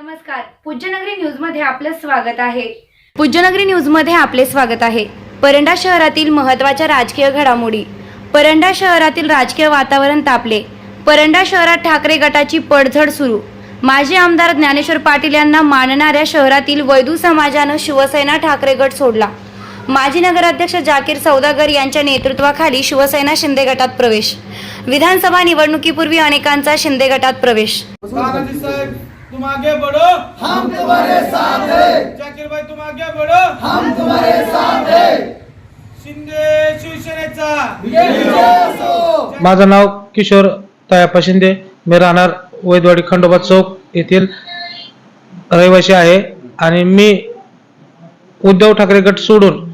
नमस्कार. पूज्यनगरी न्यूजमध्ये आपलं स्वागत आहे. पूज्यनगरी न्यूजमध्ये आपले स्वागत आहे. परंडा शहरातील महत्त्वाच्या राजकीय घडामोडी. परंडा शहरातील राजकीय वातावरण तापले. परंडा शहरात ठाकरे गटाची पडझड सुरू. माजी आमदार ज्ञानेश्वर पाटील यांना मानणाऱ्या शहरातील वैदू समाजानं शिवसेना ठाकरे गट सोडला. माजी नगराध्यक्ष जाकीर सौदागर यांच्या नेतृत्वाखाली शिवसेना शिंदे गटात प्रवेश. विधानसभा निवडणुकीपूर्वी अनेकांचा शिंदे गटात प्रवेश. तुम आगे बढ़ो। हम तुम्हारे साथ हैं। जाकीर भाई तुम आगे बढ़ो। हम तुम्हारे साथ हैं। शिंदे शिवसेनेचा। विजय असो। माझं नाव किशोर तायाप्पा शिंदे. मी राहणार वैदवाडी खंडोबा चौक येथील रहिवासी आहे आणि मी उद्धव ठाकरे गट सोडून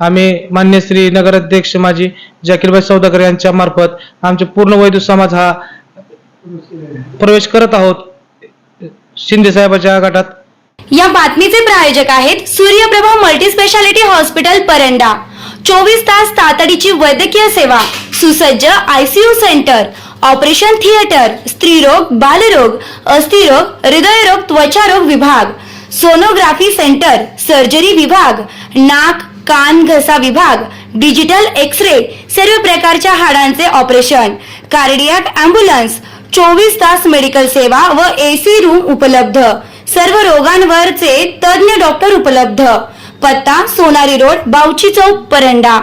आम्ही मान्य श्री नगराध्यक्ष माजी जाकीरबाई सौदागर यांच्या मार्फत आमचे पूर्ण वैद्य समाज हा प्रवेश करत आहोत. शिंदे साहेबाच्या गटात. या बातमीचे प्रायोजक आहेत सूर्यप्रभा मल्टीस्पेशालिटी हॉस्पिटल परंडा. चोवीस तास तातडीची वैद्यकीय सेवा सुसज्ज आयसीयू सेंटर ऑपरेशन थिएटर स्त्रीरोग बालरोग अस्थिरोग हृदयरोग त्वचारोग विभाग सोनोग्राफी सेंटर सर्जरी विभाग नाक कान घसा विभाग डिजिटल एक्स रे सर्व प्रकारच्या हाडांचे ऑपरेशन कार्डियाक अँब्युलन्स चोवीस तास मेडिकल सेवा व एसी रूम उपलब्ध. सर्व रोगांवरचे तज्ञ डॉक्टर उपलब्ध. पत्ता सोनारी रोड बावची चौक परंडा.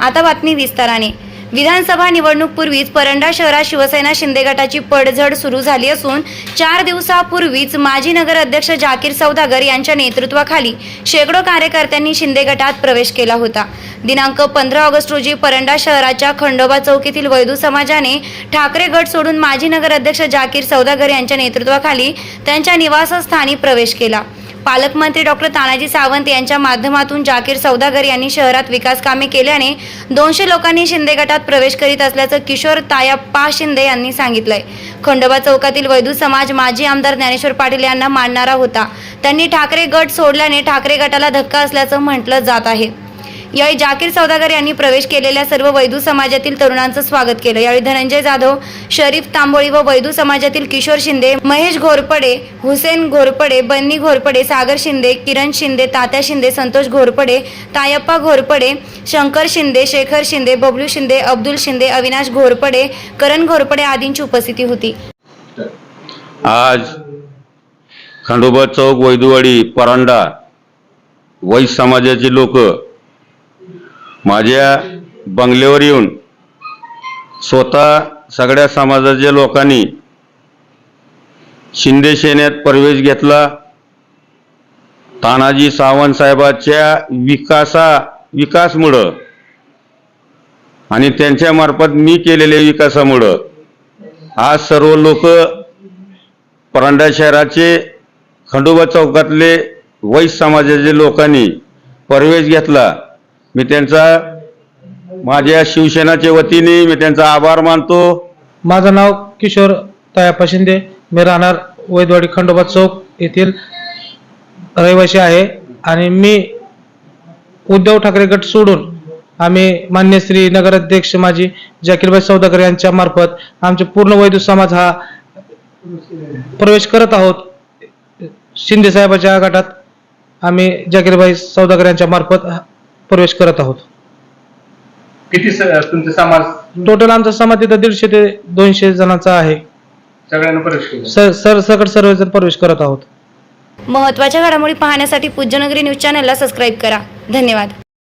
आता बातमी विस्ताराने. विधानसभा निवडणूकपूर्वीच परंडा शहरात शिवसेना शिंदे गटाची पडझड सुरू झाली असून चार दिवसापूर्वीच माजी नगराध्यक्ष जाकीर सौदागर यांच्या नेतृत्वाखाली शेकडो कार्यकर्त्यांनी शिंदे गटात प्रवेश केला होता. दिनांक पंधरा ऑगस्ट रोजी परंडा शहराच्या खंडोबा चौकीतील वैदू समाजाने ठाकरे गट सोडून माजी नगराध्यक्ष जाकीर सौदागर यांच्या नेतृत्वाखाली त्यांच्या निवासस्थानी प्रवेश केला. पालकमंत्री डॉक्टर तानाजी सावंत यांच्या माध्यमातून जाकीर सौदागर यांनी शहरात विकास कामे केल्याने दोनशे लोकांनी शिंदे गटात प्रवेश करीत असल्याचं किशोर तायाप्पा शिंदे यांनी सांगितलंय. खंडोबा चौकातील वैदू समाज माजी आमदार ज्ञानेश्वर पाटील यांना मानणारा होता. त्यांनी ठाकरे गट सोडल्याने ठाकरे गटाला धक्का असल्याचं म्हटलं जात आहे. यावेळी जाकीर सौदागर यांनी प्रवेश केलेल्या सर्व वैदू समाजातील तरुणांचं स्वागत केलं. यावेळी धनंजय जाधव शरीफ तांबोळी व वैदू समाजातील किशोर शिंदे महेश घोरपडे हुसेन घोरपडे बन्नी घोरपडे सागर शिंदे किरण शिंदे तात्या शिंदे संतोष घोरपडे तायप्पा घोरपडे शंकर शिंदे शेखर शिंदे बबलू शिंदे अब्दुल शिंदे अविनाश घोरपडे करण घोरपडे आदींची उपस्थिती होती. आज खंडोबा चौक वैदुवाडी परांडा वैश्य समाजाचे लोक माझ्या बंगल्यावर येऊन स्वतः सगळ्या समाजाच्या लोकांनी शिंदे सेनेत प्रवेश घेतला. तानाजी सावंत साहेबाच्या विकासा विकासमुळं आणि त्यांच्या मार्फत मी केलेल्या विकासामुळं आज सर्व लोक परांडा शहराचे खंडोबा चौकातले वैश्य समाजाचे लोकांनी प्रवेश घेतला. मी त्यांचा माझ्या शिवसेनाच्या वतीने मी त्यांचा आभार मानतो. माझं नाव किशोर तयापा शिंदे. मी राहणार वैदवाडी खंडोबा चौक येथील रहिवासी आहे आणि मी उद्धव ठाकरे गट सोडून आम्ही मान्य श्री नगराध्यक्ष माजी जाकीरबाई सौदागर यांच्या मार्फत आमचे पूर्ण वैद्य समाज हा प्रवेश करत आहोत. शिंदे साहेबाच्या गटात आम्ही जाकीरबाई सौदागर यांच्या मार्फत प्रवेश करत आहोत. किती स- तुमचे समाज? टोटल आमचा समाज तिथं दीडशे ते दोनशे जणांचा आहे. सगळ्यांना प्रवेश केला. सर सर सकट सर्वजण प्रवेश करत आहोत. महत्त्वाच्या घडामोडी पाहण्यासाठी पूज्यनगरी न्यूज चॅनलला सबस्क्राईब करा. धन्यवाद.